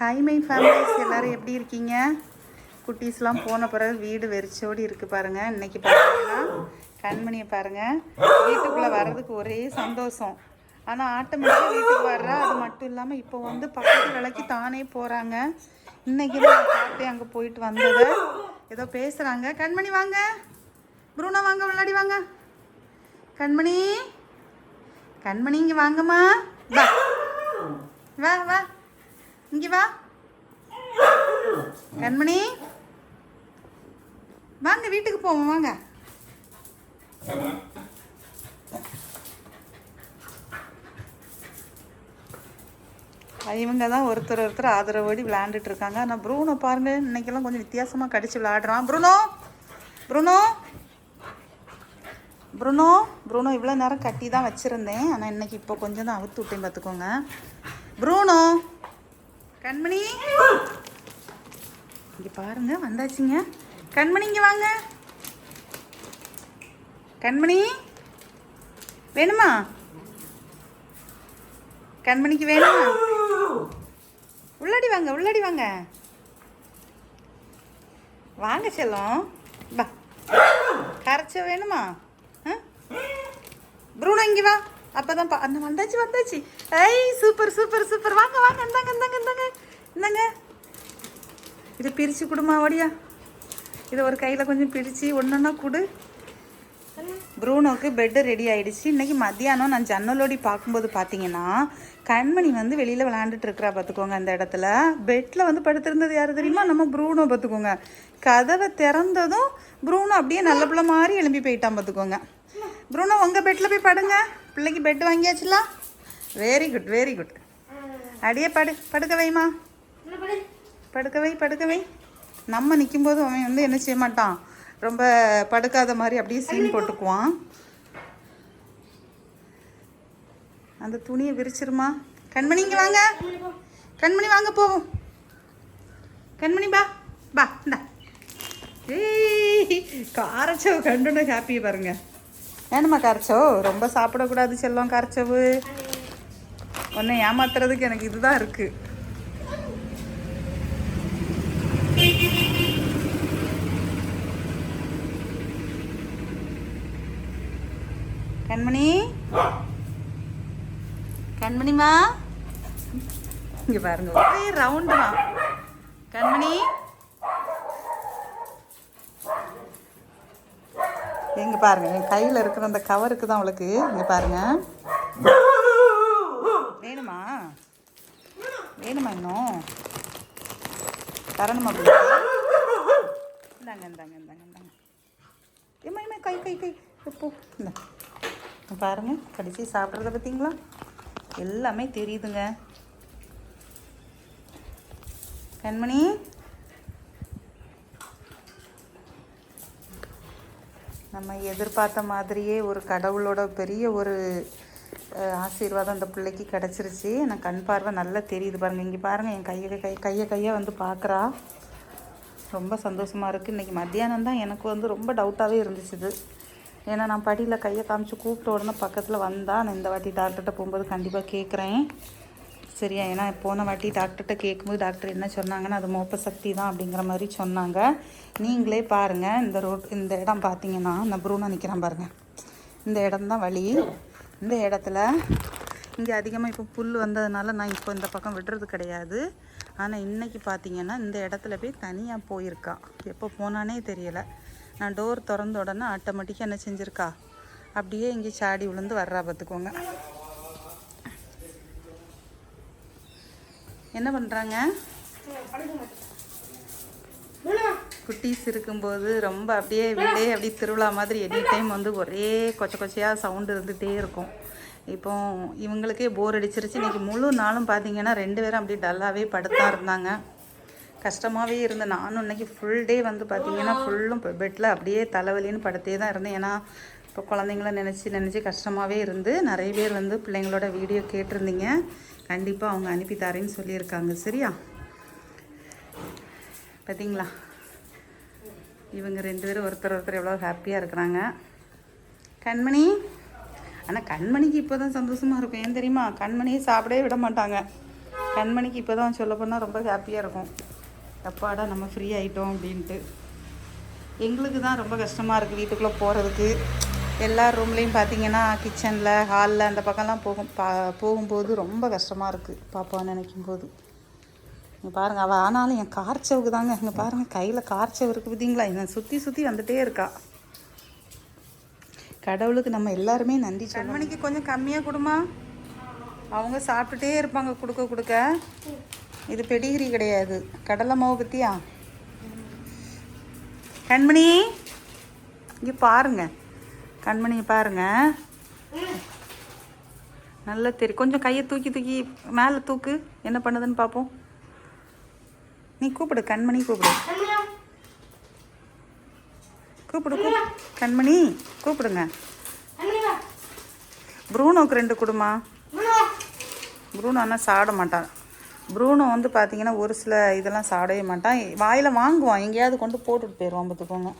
Hi my families எல்லோரும் எப்படி இருக்கீங்க? குட்டீஸ்லாம் போன பிறகு வீடு வெறிச்சோடி இருக்குது பாருங்கள் இன்றைக்கி பார்த்தீங்கன்னா கண்மணியை பாருங்கள் வீட்டுக்குள்ளே வர்றதுக்கு ஒரே சந்தோஷம். ஆனால் ஆட்டோமேட்டிக்காக வீட்டுக்கு வர்றா அது மட்டும் இல்லாமல் இப்போ வந்து பக்கத்து விலைக்கு தானே போகிறாங்க இன்றைக்கி தான் பார்த்தே அங்கே போயிட்டு வந்ததை. ஏதோ பேசுகிறாங்க கண்மணி வாங்க. ப்ரூனா வாங்க விளையாடி வாங்க. கண்மணி. கண்மணி இங்கே வாங்கம்மா. வா. வா வா. இங்கே வா. கண்மணி. வாங்க வீட்டுக்கு போவோம் வாங்க. இவங்க தான் ஒருத்தர் ஒருத்தர் ஆதரவோடி விளையாண்டுட்டு இருக்காங்க. ஆனால் ப்ரூனோ பாருங்க இன்னைக்கெல்லாம் கொஞ்சம் வித்தியாசமாக கடிச்சு விளையாடுறான். ப்ரூனோ ப்ரூனோ ப்ரூனோ ப்ரூனோ இவ்வளோ நேரம் கட்டி தான் வச்சுருந்தேன். ஆனால் இன்னைக்கு இப்போ கொஞ்சம் தான் அவுத்து விட்டேன் பார்த்துக்கோங்க. ப்ரூனோ கண்மணி. இங்கே பாருங்க வந்தாச்சுங்க. கண்மணி இங்கே வாங்க. கண்மணி வேணுமா? கண்மணிக்கு வேணுமா? உள்ளாடி வாங்க உள்ளாடி வாங்க. வாங்க செல்லம். வா. கரைச்ச வேணுமா? ஆ? ப்ரூனோ இங்கே வா. அப்போதான் பா அந்த வந்தாச்சு வந்தாச்சு. ஐய் சூப்பர் சூப்பர் சூப்பர் வாங்க வாங்க இந்தாங்க இந்தாங்க இந்தாங்க. இந்தாங்க. இதை பிரித்து கொடுமா வடியா இதை ஒரு கையில் கொஞ்சம் பிரித்து ஒன்றா கொடு. ப்ரூனோக்கு பெட்டு ரெடி ஆகிடுச்சு இன்னைக்கு மத்தியானம் நான் ஜன்னலோடி பார்க்கும்போது பார்த்தீங்கன்னா கண்மணி வந்து வெளியில் விளாண்டுட்டு இருக்கிறா பார்த்துக்கோங்க அந்த இடத்துல. பெட்டில் வந்து படுத்திருந்தது யார் தெரியுமா? நம்ம ப்ரூனோ பார்த்துக்கோங்க. கதவை திறந்ததும் ப்ரூனோ அப்படியே நல்ல பிள்ளை மாதிரி எழும்பி போயிட்டான் பார்த்துக்கோங்க. ப்ரூனோ உங்கள் பெட்டில் போய் படுங்க. பிள்ளைக்கு பெட் வாங்கியாச்சுலாம் வெரி குட் வெரி குட் அடியே படு படுக்க வைமா படுக்க வை படுக்க வை. நம்ம நிற்கும்போது அவன் வந்து என்ன செய்ய மாட்டான்? ரொம்ப படுக்காத மாதிரி அப்படியே சீன் போட்டுக்குவான். அந்த துணியை விரிச்சிருமா? கண்மணி இங்கே வாங்க. கண்மணி வாங்க போவோம் கண்மணி பா பா இந்தா. ஏய் காரச்சவு கண்டுன ஹாப்பி பாருங்க. வேணுமா காரச்சவு? ரொம்ப சாப்பிடக்கூடாது செல்லம் கரைச்சவு. உன்னை ஏமாத்துறதுக்கு எனக்கு இதுதான் இருக்குது கண்மணி? கண்மணிமா இங்க பாருங்க ஒரே ரவுண்டு தான் கண்மணி? எங்க பாருங்க என் கையில் இருக்கிற அந்த கவருக்கு தான் அவளுக்கு. இங்க பாருங்க. வேணுமா? வேணுமா இன்னும்? தரணுமா இந்தாங்க இந்தாங்க இந்தாங்க இந்தாங்க. ஏமா ஏமா கை கை கை. எப்போ இந்த. பாருங்கள் பாருங்க கடிச்சு சாப்பிட்றத பார்த்தீங்களா? எல்லாமே தெரியுதுங்க. கண்மணி நம்ம எதிர்பார்த்த மாதிரியே ஒரு கடவுளோட பெரிய ஒரு ஆசீர்வாதம் அந்த பிள்ளைக்கு கிடச்சிருச்சு. எனக்கு கண் பார்வை நல்லா தெரியுது பாருங்கள் இங்கே பாருங்கள் என் கையை கை கையை கையை வந்து பார்க்குறா. ரொம்ப சந்தோஷமாக இருக்குது இன்றைக்கி மத்தியானம் தான் எனக்கு வந்து ரொம்ப டவுட்டாகவே இருந்துச்சு இது ஏன்னா நான் படியில் கையை காமிச்சு கூப்பிட்ட உடனே பக்கத்தில் வந்தால் நான் இந்த வாட்டி டாக்டர்கிட்ட போகும்போது கண்டிப்பாக கேட்குறேன் சரியா? ஏன்னா போன வாட்டி டாக்டர்கிட்ட கேட்கும்போது டாக்டர் என்ன சொன்னாங்கன்னா அது மோப்ப சக்தி தான் அப்படிங்கிற மாதிரி சொன்னாங்க. நீங்களே பாருங்கள் இந்த ரோட் இந்த இடம் பார்த்தீங்கன்னா நான் ப்ரூனா நிற்கிறேன் பாருங்கள் இந்த இடம் தான் வழி. இந்த இடத்துல இங்கே அதிகமாக இப்போ புல் வந்ததுனால நான் இப்போ இந்த பக்கம் விடுறது கிடையாது. ஆனால் இன்றைக்கி பார்த்தீங்கன்னா இந்த இடத்துல போய் தனியாக போயிருக்கா. எப்போ போனானே தெரியலை. நான் டோர் திறந்த உடனே ஆட்டோமேட்டிக்காக என்ன செஞ்சுருக்கா? அப்படியே இங்கே சாடி விழுந்து வர்றா பார்த்துக்கோங்க. என்ன பண்ணுறாங்க குட்டீஸ் இருக்கும்போது ரொம்ப அப்படியே வீடே அப்படியே திருவிழா மாதிரி எனி டைம் வந்து ஒரே கொச்ச கொச்சையாக சவுண்டு இருந்துகிட்டே இருக்கும். இப்போ இவங்களுக்கே போர் அடிச்சிருச்சு. இன்றைக்கி முழு நாளும் பார்த்தீங்கன்னா ரெண்டு பேரும் அப்படியே டல்லாகவே படுத்தா இருந்தாங்க. கஷ்டமாகவே இருந்தேன். நானும் இன்னைக்கு ஃபுல் டே வந்து பார்த்திங்கன்னா ஃபுல்லும் பெட்டில் அப்படியே தலைவலின்னு படுத்தே தான் இருந்தேன். ஏன்னா இப்போ குழந்தைங்கள நினச்சி நினச்சி கஷ்டமாகவே இருந்து நிறைய பேர் வந்து பிள்ளைங்களோட வீடியோ கேட்டிருந்தீங்க. கண்டிப்பாக அவங்க அனுப்பி தரேன்னு சொல்லியிருக்காங்க. சரியா? பார்த்தீங்களா இவங்க ரெண்டு பேரும் ஒருத்தர் ஒருத்தர் எவ்வளோ ஹாப்பியாக இருக்கிறாங்க. கண்மணி? ஆனால் கண்மணிக்கு இப்போ தான் சந்தோஷமாக இருக்கும். ஏன் தெரியுமா? கண்மணியை சாப்பிடவே விட மாட்டாங்க. கண்மணிக்கு இப்போ தான் சொல்ல போனால் ரொம்ப ஹாப்பியாக இருக்கும். எப்பாடா நம்ம ஃப்ரீ ஆகிட்டோம் அப்படின்ட்டு. எங்களுக்கு தான் ரொம்ப கஷ்டமாக இருக்குது வீட்டுக்குள்ளே போகிறதுக்கு எல்லா ரூம்லேயும் பார்த்தீங்கன்னா கிச்சனில் ஹாலில் அந்த பக்கம்லாம் போகும் பா போகும்போது ரொம்ப கஷ்டமாக இருக்குது பாப்பா நினைக்கும் போது இங்கே பாருங்கள் அவள் ஆனாலும் என் கார்ச்சவுக்கு தாங்க. இங்கே பாருங்கள் கையில் கார்ச்சவு இருக்குது பார்த்தீங்களா என்னை சுற்றி சுற்றி வந்துகிட்டே இருக்கா. கடவுளுக்கு நம்ம எல்லாருமே நன்றி கண்மணிக்கு கொஞ்சம் கம்மியாக கொடுமா? அவங்க சாப்பிட்டுட்டே இருப்பாங்க கொடுக்க கொடுக்க. இது பெடிகிரி கிடையாது. கடலை மாவு பற்றியா கண்மணி இங்கே பாருங்கள் கண்மணி பாருங்க. நல்லா தெரியும் கொஞ்சம் கையை தூக்கி தூக்கி மேலே தூக்கு. என்ன பண்ணுதுன்னு பார்ப்போம் நீ கூப்பிடு கண்மணி கூப்பிடு. கூப்பிடு கூப்பிடு. கண்மணி கூப்பிடுங்க. ப்ரூனோக்கு ரெண்டு கொடுமா. ப்ரூனோ ஆனால் சாப்பிட மாட்டான் ப்ரூனோ வந்து பார்த்தீங்கன்னா ஒரு சில இதெல்லாம் சாடவே மாட்டான் வாயில் வாங்குவான். எங்கேயாவது கொண்டு போட்டுட்டு போயிடுவான் பார்த்துக்கோங்க.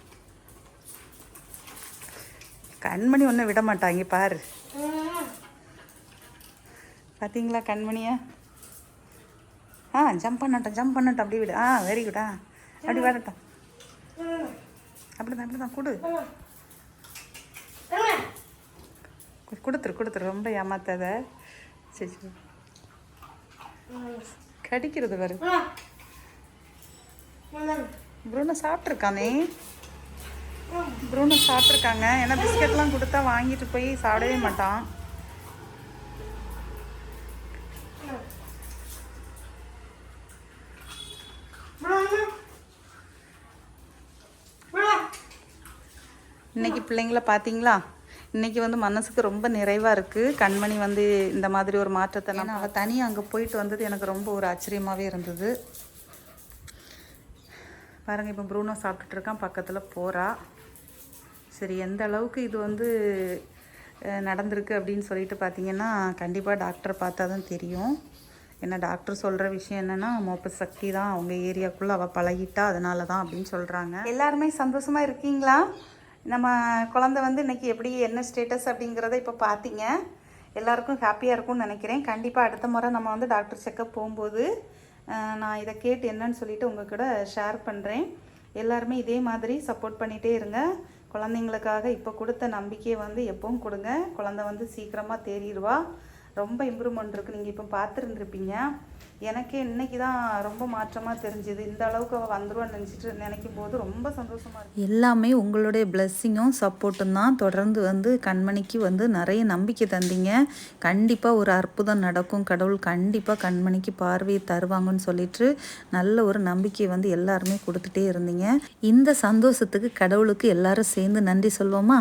கண்மணி ஒன்றும் விட மாட்டான் இங்கே பாரு. பார்த்தீங்களா கண்மணியா? ஆ ஜம்ப் பண்ணட்டும் ஜம்ப் பண்ணட்டும் அப்படி விடு. ஆ வெரி குட் ஆ அப்படி வரட்டும். அப்படிதான் அப்படிதான் கொடு. கொடுத்துரு கொடுத்துரு ரொம்ப ஏமாத்தாத. சரி சரி. கடிக்கிறது பாரு. ப்ரூனோ சாப்பிட்ருக்கானே ப்ரூனோ சாப்பிட்ருக்காங்க. ஏன்னா பிஸ்கெட்லாம் கொடுத்தா வாங்கிட்டு போய் சாப்பிடவே மாட்டான். இன்னைக்கு பிள்ளைங்கள பார்த்தீங்களா? இன்னைக்கு வந்து மனசுக்கு ரொம்ப நிறைவாக இருக்குது கண்மணி வந்து இந்த மாதிரி ஒரு மாற்றத்தை நான் அவள் தனியாக அங்கே போயிட்டு வந்தது எனக்கு ரொம்ப ஒரு ஆச்சரியமாகவே இருந்தது. பாருங்கள் இப்போ ப்ரூனோ சாப்பிட்டுட்டு இருக்கான். பக்கத்தில் போகிறா சரி எந்த அளவுக்கு இது வந்து நடந்திருக்கு அப்படின்னு சொல்லிட்டு பார்த்தீங்கன்னா கண்டிப்பாக டாக்டர் பார்த்தா தான் தெரியும். ஏன்னா டாக்டர் சொல்கிற விஷயம் என்னென்னா மோப்ப சக்தி தான் அவங்க ஏரியாக்குள்ளே அவள் பழகிட்டா அதனால தான் அப்படின்னு சொல்கிறாங்க எல்லாருமே சந்தோஷமாக இருக்கீங்களா? நம்ம குழந்தை வந்து இன்றைக்கி எப்படி என்ன ஸ்டேட்டஸ் அப்படிங்கிறத இப்போ பார்த்தீங்க எல்லாருக்கும் ஹாப்பியாக இருக்கும்னு நினைக்கிறேன். கண்டிப்பாக அடுத்த முறை நம்ம வந்து டாக்டர் செக்கப் போகும்போது நான் இதை கேட்டு என்னன்னு சொல்லிட்டு உங்கள் கூட ஷேர் பண்ணுறேன் எல்லாருமே இதே மாதிரி சப்போர்ட் பண்ணிகிட்டே இருங்க. குழந்தைங்களுக்காக இப்போ கொடுத்த நம்பிக்கையை வந்து எப்பவும் கொடுங்க. குழந்தை வந்து சீக்கிரமாக தேறிடுவா. ரொம்ப இம்ப்ரூவ்மெண்ட் இருக்குது நீங்கள் இப்போ பார்த்துருந்துருப்பீங்க. எனக்கே இன்னைக்கு தான் ரொம்ப மாற்றமாக தெரிஞ்சுது. இந்த அளவுக்கு அவள் வந்துருவான்னு நினச்சிட்டு நினைக்கும் போது ரொம்ப சந்தோஷமாக இருக்கு. எல்லாமே உங்களுடைய பிளெஸ்ஸிங்கும் சப்போர்ட்டும் தான். தொடர்ந்து வந்து கண்மணிக்கு வந்து நிறைய நம்பிக்கை தந்தீங்க. கண்டிப்பாக ஒரு அற்புதம் நடக்கும். கடவுள் கண்டிப்பாக கண்மணிக்கு பார்வையை தருவாங்கன்னு சொல்லிட்டு நல்ல ஒரு நம்பிக்கையை வந்து எல்லாருமே கொடுத்துட்டே இருந்தீங்க. இந்த சந்தோஷத்துக்கு கடவுளுக்கு எல்லாரும் சேர்ந்து நன்றி சொல்வோமா?